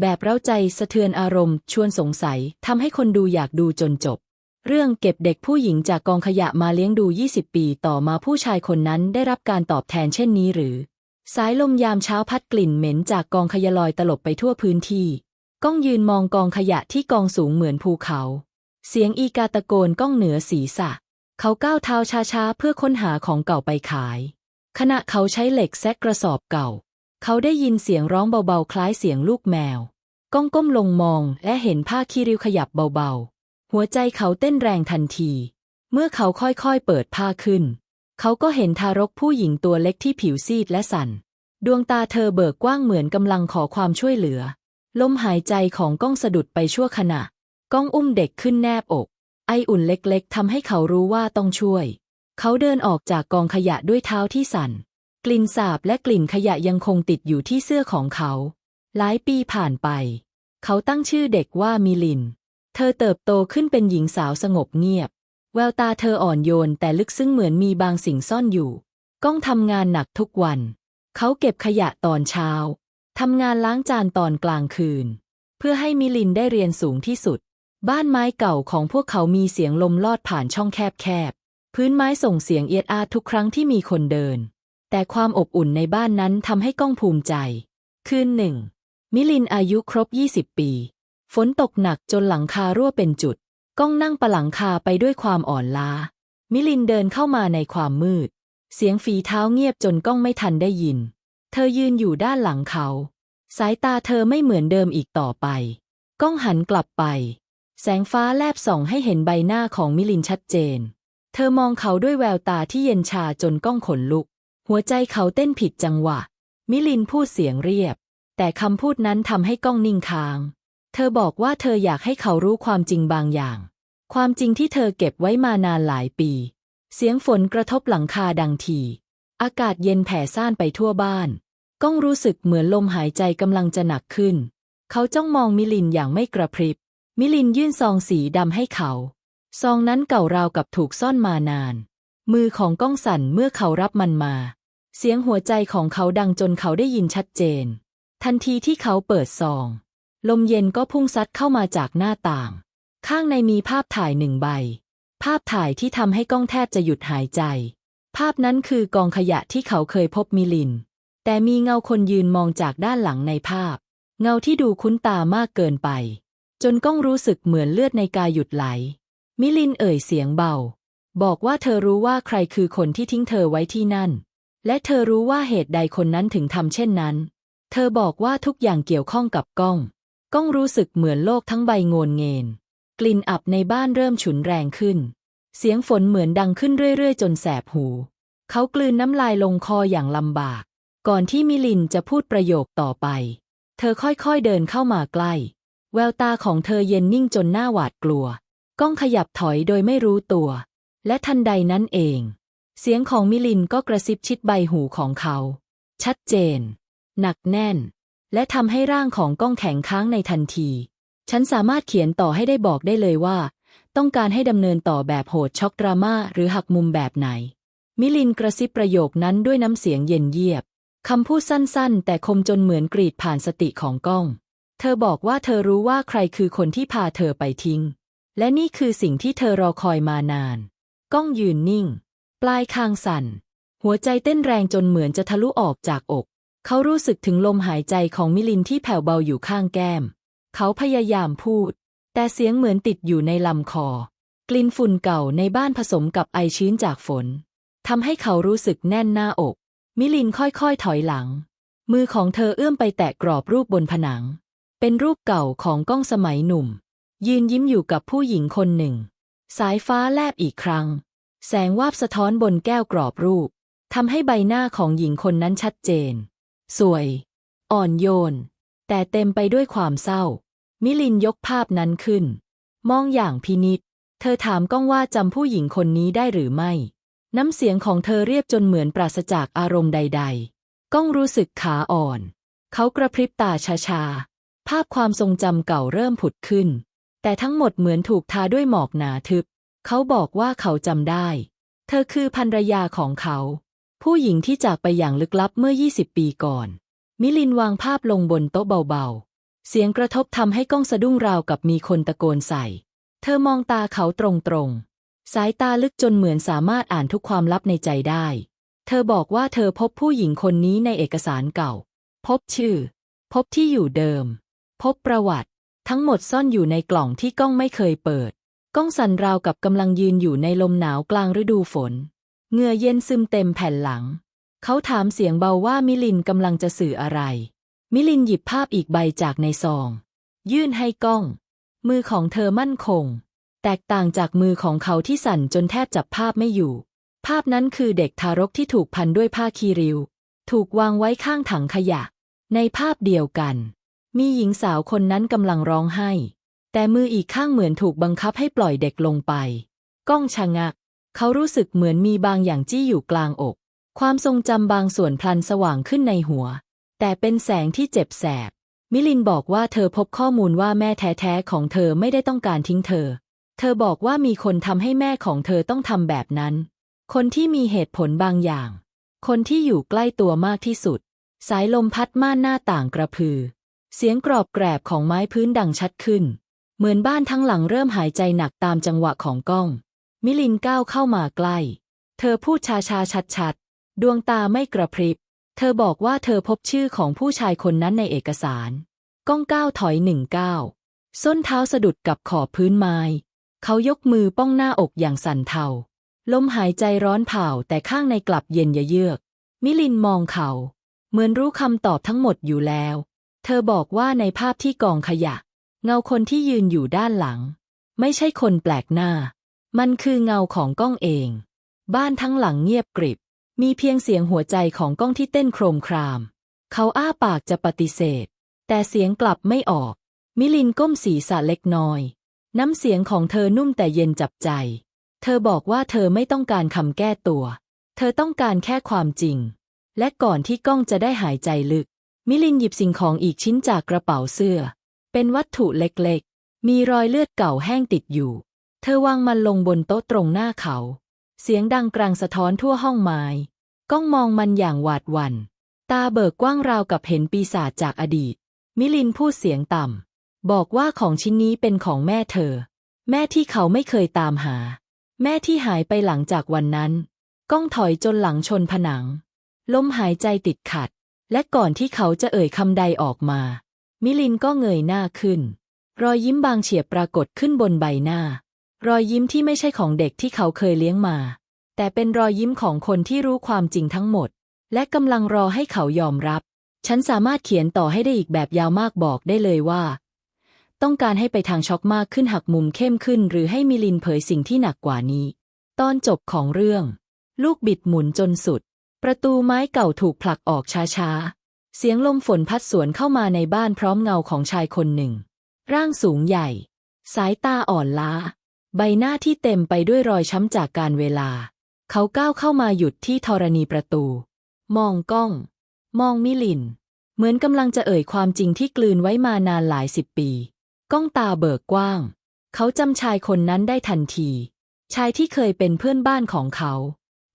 แบบเร้าใจสะเทือนอารมณ์ ชวนสงสัยทำให้คนดูอยากดูจนจบ เรื่องเก็บเด็กผู้หญิงจากกองขยะมาเลี้ยงดู 20 ปี ต่อมาผู้ชายคนนั้นได้รับการตอบแทนเช่นนี้หรือ สายลมยามเช้าพัดกลิ่นเหม็นจากกองขยะลอยตลบไปทั่วพื้นที่ก้องยืนมองกองขยะที่กองสูงเหมือนภูเขา เสียงอีกาตะโกนก้องเหนือศีรษะ เขาก้าวเท้าช้าๆเพื่อค้นหาของเก่าไปขาย ขณะเขาใช้เหล็กแซกกระสอบเก่า เขาได้ยินเสียงร้องเบาๆ คล้ายเสียงลูกแมว ก้องก้มลงมองและเห็นผ้าคีริวขยับเบาๆ หัวใจเขาเต้นแรงทันที เมื่อเขาค่อยๆ เปิดผ้าขึ้น เขาก็เห็นทารกผู้หญิงตัวเล็กที่ผิวซีดและสั่น ดวงตาเธอเบิกกว้างเหมือนกำลังขอความช่วยเหลือ ลมหายใจของก้องสะดุดไปชั่วขณะ ก้องอุ้มเด็กขึ้นแนบอก ไออุ่นเล็กๆทำให้เขารู้ว่าต้องช่วย เขาเดินออกจากกองขยะด้วยเท้าที่สั่น กลิ่นสาบและกลิ่นขยะยังคงติดอยู่ที่เสื้อของเขา หลายปีผ่านไป เขาตั้งชื่อเด็กว่ามิลิน เธอเติบโตขึ้นเป็นหญิงสาวสงบเงียบ แววตาเธออ่อนโยนแต่ลึกซึ้งเหมือนมีบางสิ่งซ่อนอยู่ ก้องทำงานหนักทุกวัน เขาเก็บขยะตอนเช้าทำงานล้างจานตอนกลางคืน เพื่อให้มิลินได้เรียนสูงที่สุด บ้านไม้เก่าของพวกเขามีเสียงลมลอดผ่านช่องแคบๆพื้นไม้ส่งเสียงเอียดอาร์ทุกครั้งที่มีคนเดิน แต่ความอบอุ่นในบ้านนั้นทำให้ก้องภูมิใจ คืนหนึ่ง มิลินอายุครบ 20 ปี ฝนตกหนักจนหลังคารั่วเป็นจุด ก้องนั่งประหลังคาไปด้วยความอ่อนล้า มิลินเดินเข้ามาในความมืด เสียงฝีเท้าเงียบจนก้องไม่ทันได้ยิน เธอยืนอยู่ด้านหลังเขา สายตาเธอไม่เหมือนเดิมอีกต่อไป ก้องหันกลับไป แสงฟ้าแลบส่องให้เห็นใบหน้าของมิลินชัดเจน เธอมองเขาด้วยแววตาที่เย็นชาจนก้องขนลุก หัวใจเขาเต้นผิดจังหวะ มิลินพูดเสียงเรียบ แต่คำพูดนั้นทำให้ก้องนิ่งค้าง เธอบอกว่าเธออยากให้เขารู้ความจริงบางอย่าง ความจริงที่เธอเก็บไว้มานานหลายปี เสียงฝนกระทบหลังคาดังที อากาศเย็นแผ่ซ่านไปทั่วบ้าน ก้องรู้สึกเหมือนลมหายใจกำลังจะหนักขึ้น เขาจ้องมองมิลินอย่างไม่กระพริบ มิลินยื่นซองสีดำให้เขา ซองนั้นเก่าราวกับถูกซ่อนมานาน มือของก้องสั่นเมื่อเขารับมันมา เสียงหัวใจของเขาดังจนเขาได้ยินชัดเจน ทันทีที่เขาเปิดซอง ลมเย็นก็พุ่งซัดเข้ามาจากหน้าต่าง ข้างในมีภาพถ่ายหนึ่งใบ ภาพถ่ายที่ทำให้กล้องแทบจะหยุดหายใจ ภาพนั้นคือกองขยะที่เขาเคยพบมิลิน แต่มีเงาคนยืนมองจากด้านหลังในภาพ เงาที่ดูคุ้นตามากเกินไป จนก้องรู้สึกเหมือนเลือดในกายหยุดไหล มิลินเอ่ยเสียงเบา บอกว่าเธอรู้ว่าใครคือคนที่ทิ้งเธอไว้ที่นั่น และเธอรู้ว่าเหตุใดคนนั้นถึงทำเช่นนั้น เธอบอกว่าทุกอย่างเกี่ยวข้องกับก้องก้องรู้สึกเหมือนโลกทั้งใบโงนเงินกลิ่นอับในบ้านเริ่มฉุนแรงขึ้น เสียงฝนเหมือนดังขึ้นเรื่อยๆ จนแสบหู เขากลืนน้ำลายลงคออย่างลำบาก ก่อนที่มิลินจะพูดประโยคต่อไป เธอค่อยๆเดินเข้ามาใกล้ แววตาของเธอเย็นนิ่งจนหน้าหวาดกลัวก้องขยับถอยโดยไม่รู้ตัว และทันใดนั้นเอง เสียงของมิลินก็กระซิบชิดใบหูของเขา ชัดเจน หนักแน่น และทำให้ร่างของก้องแข็งค้างในทันที ฉันสามารถเขียนต่อให้ได้บอกได้เลยว่า ต้องการให้ดำเนินต่อแบบโหดช็อกดราม่าหรือหักมุมแบบไหน มิลินกระซิบประโยคนั้นด้วยน้ำเสียงเย็นเยียบคำพูดสั้นๆ แต่คมจนเหมือนกรีดผ่านสติของก้อง เธอบอกว่าเธอรู้ว่าใครคือคนที่พาเธอไปทิ้ง และนี่คือสิ่งที่เธอรอคอยมานาน ก้องยืนนิ่ง ปลายคางสั่น หัวใจเต้นแรงจนเหมือนจะทะลุออกจากอก เขารู้สึกถึงลมหายใจของมิลินที่แผ่วเบาอยู่ข้างแก้ม เขาพยายามพูด แต่เสียงเหมือนติดอยู่ในลำคอ กลิ่นฝุ่นเก่าในบ้านผสมกับไอชื้นจากฝนทำให้เขารู้สึกแน่นหน้าอก มิลินค่อยๆถอยหลัง มือของเธอเอื้อมไปแตะกรอบรูปบนผนัง เป็นรูปเก่าของก้องสมัยหนุ่ม ยืนยิ้มอยู่กับผู้หญิงคนหนึ่ง สายฟ้าแลบอีกครั้ง แสงวาบสะท้อนบนแก้วกรอบรูปทำให้ใบหน้าของหญิงคนนั้นชัดเจน สวย อ่อนโยน แต่เต็มไปด้วยความเศร้า มิลินยกภาพนั้นขึ้น มองอย่างพินิษเธอถามก้องว่าจำผู้หญิงคนนี้ได้หรือไม่ น้ำเสียงของเธอเรียบจนเหมือนปราศจากอารมณ์ใด ๆ ก้องรู้สึกขาอ่อน เขากระพริบตาช้าๆ ภาพความทรงจำเก่าเริ่มผุดขึ้น แต่ทั้งหมดเหมือนถูกทาด้วยหมอกหนาทึบ เขาบอกว่าเขาจำได้ เธอคือภรรยาของเขา ผู้หญิงที่จากไปอย่างลึกลับเมื่อ 20 ปีก่อน มิลินวางภาพลงบนโต๊ะเบาๆ เสียงกระทบทำให้ก้องสะดุ้งราวกับมีคนตะโกนใส่ เธอมองตาเขาตรงๆ สายตาลึกจนเหมือนสามารถอ่านทุกความลับในใจได้ เธอบอกว่าเธอพบผู้หญิงคนนี้ในเอกสารเก่า พบชื่อ พบที่อยู่เดิม พบประวัติ ทั้งหมดซ่อนอยู่ในกล่องที่ก้องไม่เคยเปิด ก้องสั่นราวกับกำลังยืนอยู่ในลมหนาวกลางฤดูฝนเหงื่อเย็นซึมเต็มแผ่นหลัง เขาถามเสียงเบาว่ามิลินกำลังจะสื่ออะไร มิลินหยิบภาพอีกใบจากในซอง ยื่นให้ก้อง มือของเธอมั่นคง แตกต่างจากมือของเขาที่สั่นจนแทบจับภาพไม่อยู่ ภาพนั้นคือเด็กทารกที่ถูกพันด้วยผ้าคีริว ถูกวางไว้ข้างถังขยะ ในภาพเดียวกัน มีหญิงสาวคนนั้นกำลังร้องไห้ แต่มืออีกข้างเหมือนถูกบังคับให้ปล่อยเด็กลงไป ก้องชะงัก เขารู้สึกเหมือนมีบางอย่างจี้อยู่กลางอก ความทรงจำบางส่วนพลันสว่างขึ้นในหัว แต่เป็นแสงที่เจ็บแสบ มิลินบอกว่าเธอพบข้อมูลว่าแม่แท้ๆของเธอไม่ได้ต้องการทิ้งเธอ เธอบอกว่ามีคนทำให้แม่ของเธอต้องทำแบบนั้น คนที่มีเหตุผลบางอย่าง คนที่อยู่ใกล้ตัวมากที่สุด สายลมพัดม่านหน้าต่างกระพือ เสียงกรอบแกรบของไม้พื้นดังชัดขึ้น เหมือนบ้านทั้งหลังเริ่มหายใจหนักตามจังหวะของกล้อง มิลินก้าวเข้ามาใกล้ เธอพูดชาชาชัดชัดๆดวงตาไม่กระพริบ เธอบอกว่าเธอพบชื่อของผู้ชายคนนั้นในเอกสาร ก้องก้าวถอยหนึ่งก้าวส้นเท้าสะดุดกับขอบพื้นไม้ เขายกมือป้องหน้าอกอย่างสั่นเทา ลมหายใจร้อนเผาแต่ข้างในกลับเย็นเยือก มิลินมองเขา เหมือนรู้คำตอบทั้งหมดอยู่แล้ว เธอบอกว่าในภาพที่กองขยะ เงาคนที่ยืนอยู่ด้านหลัง ไม่ใช่คนแปลกหน้า มันคือเงาของก้องเอง บ้านทั้งหลังเงียบกริบ มีเพียงเสียงหัวใจของก้องที่เต้นโครมคราม เขาอ้าปากจะปฏิเสธ แต่เสียงกลับไม่ออก มิลินก้มศีรษะเล็กน้อย น้ำเสียงของเธอนุ่มแต่เย็นจับใจ เธอบอกว่าเธอไม่ต้องการคำแก้ตัว เธอต้องการแค่ความจริง และก่อนที่ก้องจะได้หายใจลึก มิลินหยิบสิ่งของอีกชิ้นจากกระเป๋าเสื้อ เป็นวัตถุเล็กๆ มีรอยเลือดเก่าแห้งติดอยู่ เธอวางมันลงบนโต๊ะตรงหน้าเขา เสียงดังกลางสะท้อนทั่วห้องไม้ก้องมองมันอย่างหวาดหวัน่น ตาเบิกกว้างราวกับเห็นปีศาจจากอดีต มิลินพูดเสียงต่ำ บอกว่าของชิ้นนี้เป็นของแม่เธอ แม่ที่เขาไม่เคยตามหา แม่ที่หายไปหลังจากวันนั้น ก้องถอยจนหลังชนผนัง ลมหายใจติดขัด และก่อนที่เขาจะเอ่ยคำใดออกมา มิลินก็เงยหน้าขึ้น รอยยิ้มบางเฉียบปรากฏขึ้นบนใบหน้า รอยยิ้มที่ไม่ใช่ของเด็กที่เขาเคยเลี้ยงมา แต่เป็นรอยยิ้มของคนที่รู้ความจริงทั้งหมด และกำลังรอให้เขายอมรับ ฉันสามารถเขียนต่อให้ได้อีกแบบยาวมากบอกได้เลยว่า ต้องการให้ไปทางช็อกมากขึ้นหักมุมเข้มขึ้น หรือให้มิลินเผยสิ่งที่หนักกว่านี้ ตอนจบของเรื่อง ลูกบิดหมุนจนสุด ประตูไม้เก่าถูกผลักออกช้าๆ เสียงลมฝนพัดสวนเข้ามาในบ้านพร้อมเงาของชายคนหนึ่ง ร่างสูงใหญ่ สายตาอ่อนล้า ใบหน้าที่เต็มไปด้วยรอยช้ำจากการเวลา เขาก้าวเข้ามาหยุดที่ธรณีประตู มองกล้อง มองมิลิน เหมือนกำลังจะเอ่ยความจริงที่กลืนไว้มานานหลายสิบปี ก้องตาเบิกกว้าง เขาจำชายคนนั้นได้ทันที ชายที่เคยเป็นเพื่อนบ้านของเขา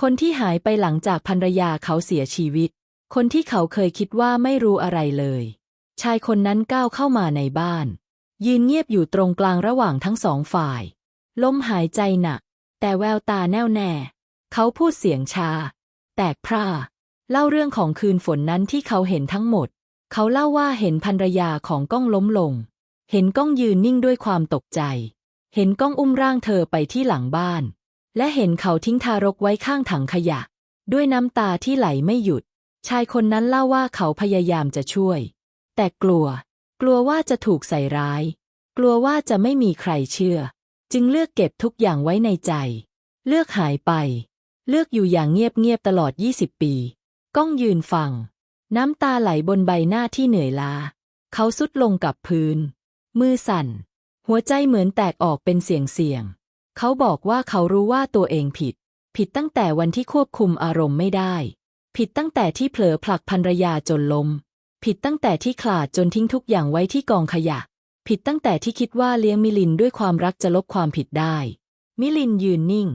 คนที่หายไปหลังจากภรรยาเขาเสียชีวิต คนที่เขาเคยคิดว่าไม่รู้อะไรเลย ชายคนนั้นก้าวเข้ามาในบ้าน ยืนเงียบอยู่ตรงกลางระหว่างทั้งสองฝ่าย ลมหายใจหนัก แต่แววตาแน่วแน่ เขาพูดเสียงชา แตกพร่า เล่าเรื่องของคืนฝนนั้นที่เขาเห็นทั้งหมด เขาเล่าว่าเห็นภรรยาของก้องล้มลง เห็นก้องยืนนิ่งด้วยความตกใจ เห็นก้องอุ้มร่างเธอไปที่หลังบ้าน และเห็นเขาทิ้งทารกไว้ข้างถังขยะ ด้วยน้ำตาที่ไหลไม่หยุด ชายคนนั้นเล่าว่าเขาพยายามจะช่วย แต่กลัว กลัวว่าจะถูกใส่ร้าย กลัวว่าจะไม่มีใครเชื่อ จึงเลือกเก็บทุกอย่างไว้ในใจ เลือกหายไป เลือกอยู่อย่างเงียบๆตลอด 20 ปี ก้องยืนฟัง น้ำตาไหลบนใบหน้าที่เหนื่อยล้า เขาสุดลงกับพื้น มือสั่น หัวใจเหมือนแตกออกเป็นเสียงเสียง เขาบอกว่าเขารู้ว่าตัวเองผิด ผิดตั้งแต่วันที่ควบคุมอารมณ์ไม่ได้ ผิดตั้งแต่ที่เผลอผลักภรรยาจนล้มผิดตั้งแต่ที่ขลาดจนทิ้งทุกอย่างไว้ที่กองขยะ ผิดตั้งแต่ที่คิดว่าเลี้ยงมิลินด้วยความรักจะลบความผิดได้ มิลินยืนนิ่ง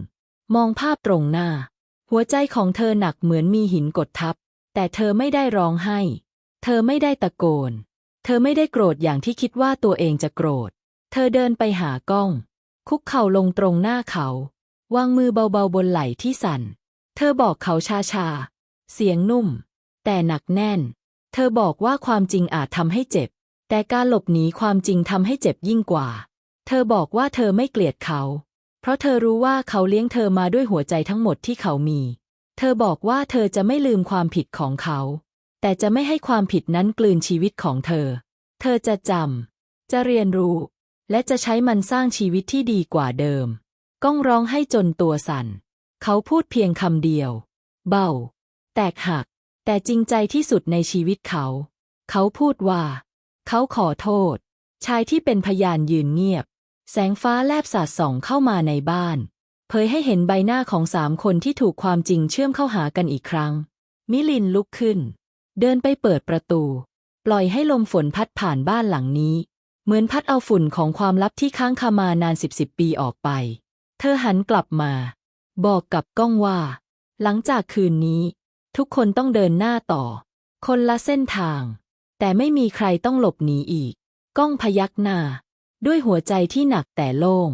มองภาพตรงหน้า หัวใจของเธอหนักเหมือนมีหินกดทับ แต่เธอไม่ได้ร้องไห้ เธอไม่ได้ตะโกน เธอไม่ได้โกรธอย่างที่คิดว่าตัวเองจะโกรธ เธอเดินไปหากล้อง คุกเข่าลงตรงหน้าเขา วางมือเบาๆบนไหล่ที่สั่น เธอบอกเขาชาๆ เสียงนุ่ม แต่หนักแน่น เธอบอกว่าความจริงอาจทำให้เจ็บ แต่การหลบหนีความจริงทำให้เจ็บยิ่งกว่า เธอบอกว่าเธอไม่เกลียดเขา เพราะเธอรู้ว่าเขาเลี้ยงเธอมาด้วยหัวใจทั้งหมดที่เขามี เธอบอกว่าเธอจะไม่ลืมความผิดของเขา แต่จะไม่ให้ความผิดนั้นกลืนชีวิตของเธอ เธอจะจำจะเรียนรู้ และจะใช้มันสร้างชีวิตที่ดีกว่าเดิม ก้องร้องให้จนตัวสั่น เขาพูดเพียงคำเดียว เบา แตกหัก แต่จริงใจที่สุดในชีวิตเขา เขาพูดว่า เขาขอโทษ ชายที่เป็นพยานยืนเงียบ แสงฟ้าแลบสาดส่องเข้ามาในบ้าน เผยให้เห็นใบหน้าของสามคนที่ถูกความจริงเชื่อมเข้าหากันอีกครั้ง มิลินลุกขึ้น เดินไปเปิดประตู ปล่อยให้ลมฝนพัดผ่านบ้านหลังนี้ เหมือนพัดเอาฝุ่นของความลับที่ค้างคามานานสิบสิบปีออกไป เธอหันกลับมา บอกกับก้องว่า หลังจากคืนนี้ ทุกคนต้องเดินหน้าต่อ คนละเส้นทาง แต่ไม่มีใครต้องหลบหนีอีก ก้องพยักหน้า ด้วยหัวใจที่หนักแต่โล่ง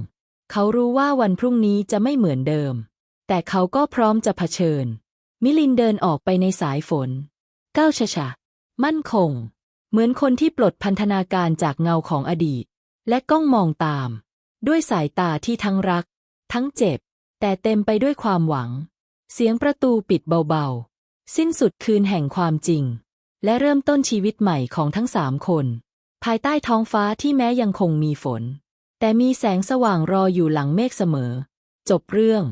เขารู้ว่าวันพรุ่งนี้จะไม่เหมือนเดิม แต่เขาก็พร้อมจะเผชิญ มิลินเดินออกไปในสายฝน ก้าวช้าๆมั่นคง เหมือนคนที่ปลดพันธนาการจากเงาของอดีต และก้องมองตาม ด้วยสายตาที่ทั้งรัก ทั้งเจ็บ แต่เต็มไปด้วยความหวัง เสียงประตูปิดเบาๆ สิ้นสุดคืนแห่งความจริง และเริ่มต้นชีวิตใหม่ของทั้งสามคน ภายใต้ท้องฟ้าที่แม้ยังคงมีฝน แต่มีแสงสว่างรออยู่หลังเมฆเสมอ จบเรื่อง